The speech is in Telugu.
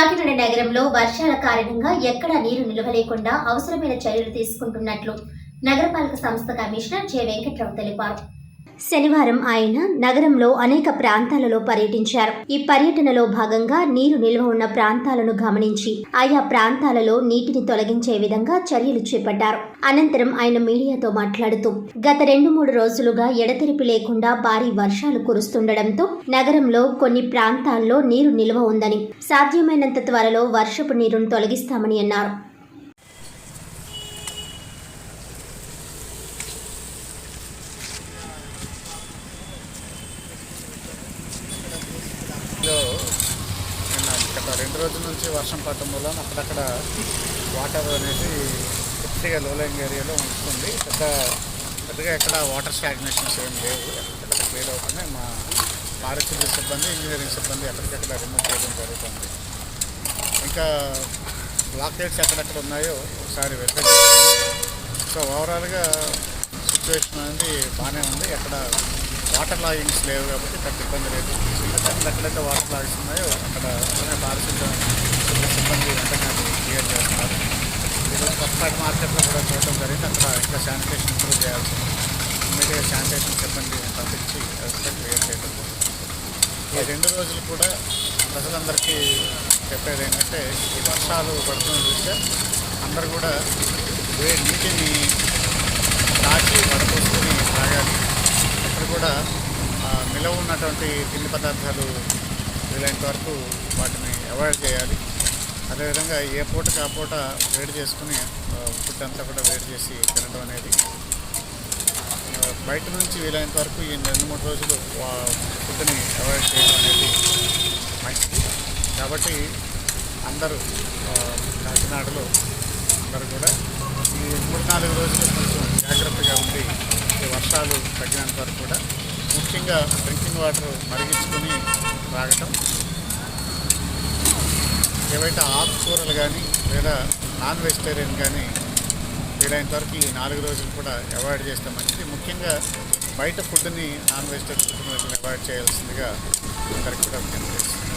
కాకినాడ నగరంలో వర్షాల కారణంగా ఎక్కడా నీరు నిలవలేకుండా అవసరమైన చర్యలు తీసుకుంటున్నట్లు నగరపాలక సంస్థ కమిషనర్ జె వెంకట్రావు తెలిపారు. శనివారం ఆయన నగరంలో అనేక ప్రాంతాలలో పర్యటించారు. ఈ పర్యటనలో భాగంగా నీరు నిల్వ ఉన్న ప్రాంతాలను గమనించి ఆయా ప్రాంతాలలో నీటిని తొలగించే విధంగా చర్యలు చేపట్టారు. అనంతరం ఆయన మీడియాతో మాట్లాడుతూ గత రెండు మూడు రోజులుగా ఎడతెరిపి లేకుండా భారీ వర్షాలు కురుస్తుండటంతో నగరంలో కొన్ని ప్రాంతాల్లో నీరు నిల్వ ఉందని సాధ్యమైనంత త్వరలో వర్షపు నీరును తొలగిస్తామని అన్నారు. రెండు రోజుల నుంచి వర్షం పడటం వల్ల అక్కడక్కడ వాటర్ అనేది పూర్తిగా లోలైంగ్ ఏరియాలో ఉంటుంది. పెద్ద పెద్దగా ఎక్కడ వాటర్ స్టాగ్నేషన్స్ ఏం లేవు. ఎక్కడ క్లియర్ అవుతుంది. మా పారిశుద్ధ్య సిబ్బంది ఇంజనీరింగ్ సిబ్బంది ఎక్కడికక్కడ రిమూవ్ చేయడం జరుగుతుంది. ఇంకా బ్లాకేట్స్ ఎక్కడెక్కడ ఉన్నాయో ఒకసారి వెరిఫై సో ఓవరాల్గా సిచ్యువేషన్ అనేది బాగానే ఉంది. ఎక్కడ వాటర్ లాగింగ్స్ లేవు కాబట్టి పెద్ద ఇబ్బంది లేదు. చిన్న ఎక్కడైతే వాటర్ లాగింగ్స్ ఉన్నాయో అక్కడ వెంటనే పారిశుద్ధ సిబ్బంది వెంటనే అది క్లియర్ చేస్తున్నారు ఈరోజు కొత్తపేట మార్కెట్లో కూడా చూడటం జరిగింది. అక్కడ ఇంకా శానిటేషన్ ఇంప్రూవ్ చేయాల్సి ఇమీడియట్ శానిటేషన్ సిబ్బంది పంపించి అదంతా క్లియర్ చేయడం ఈ రెండు రోజులు కూడా ప్రజలందరికీ చెప్పేది ఏంటంటే ఈ వర్షాలు పడుతున్న చూస్తే అందరు కూడా వే నీటిని దాచి వడపోసుకొని తాగాలి. ఇక్కడ కూడా నిలవ ఉన్నటువంటి తిండి పదార్థాలు వీలైనంత వరకు వాటిని అవాయిడ్ చేయాలి. అదేవిధంగా ఏ పూటకి ఆ పూట వేడి చేసుకుని ఫుడ్ అంతా కూడా వేడి చేసి తినడం అనేది బయట నుంచి వీలైనంత వరకు ఈ రెండు మూడు రోజులు ఫుడ్ని అవాయిడ్ చేయడం అనేది మంచిది. కాబట్టి అందరూ కాకినాడలో అందరూ కూడా ఈ మూడు నాలుగు రోజులు కొంచెం జాగ్రత్తగా ఉండి ఈ వర్షాలు తగ్గినంత వరకు కూడా ముఖ్యంగా డ్రింకింగ్ వాటర్ మరిగించుకొని తాగటం ఏవైతే ఆకుకూరలు కానీ లేదా నాన్ వెజిటేరియన్ కానీ వీలైనంత వరకు ఈ నాలుగు రోజులు కూడా అవాయిడ్ చేస్తే మంచిది. ముఖ్యంగా బయట ఫుడ్ని నాన్ వెజిటేరియన్ ఫుడ్ని అవాయిడ్ చేయాల్సిందిగా అందరికీ కూడా విజ్ఞప్తి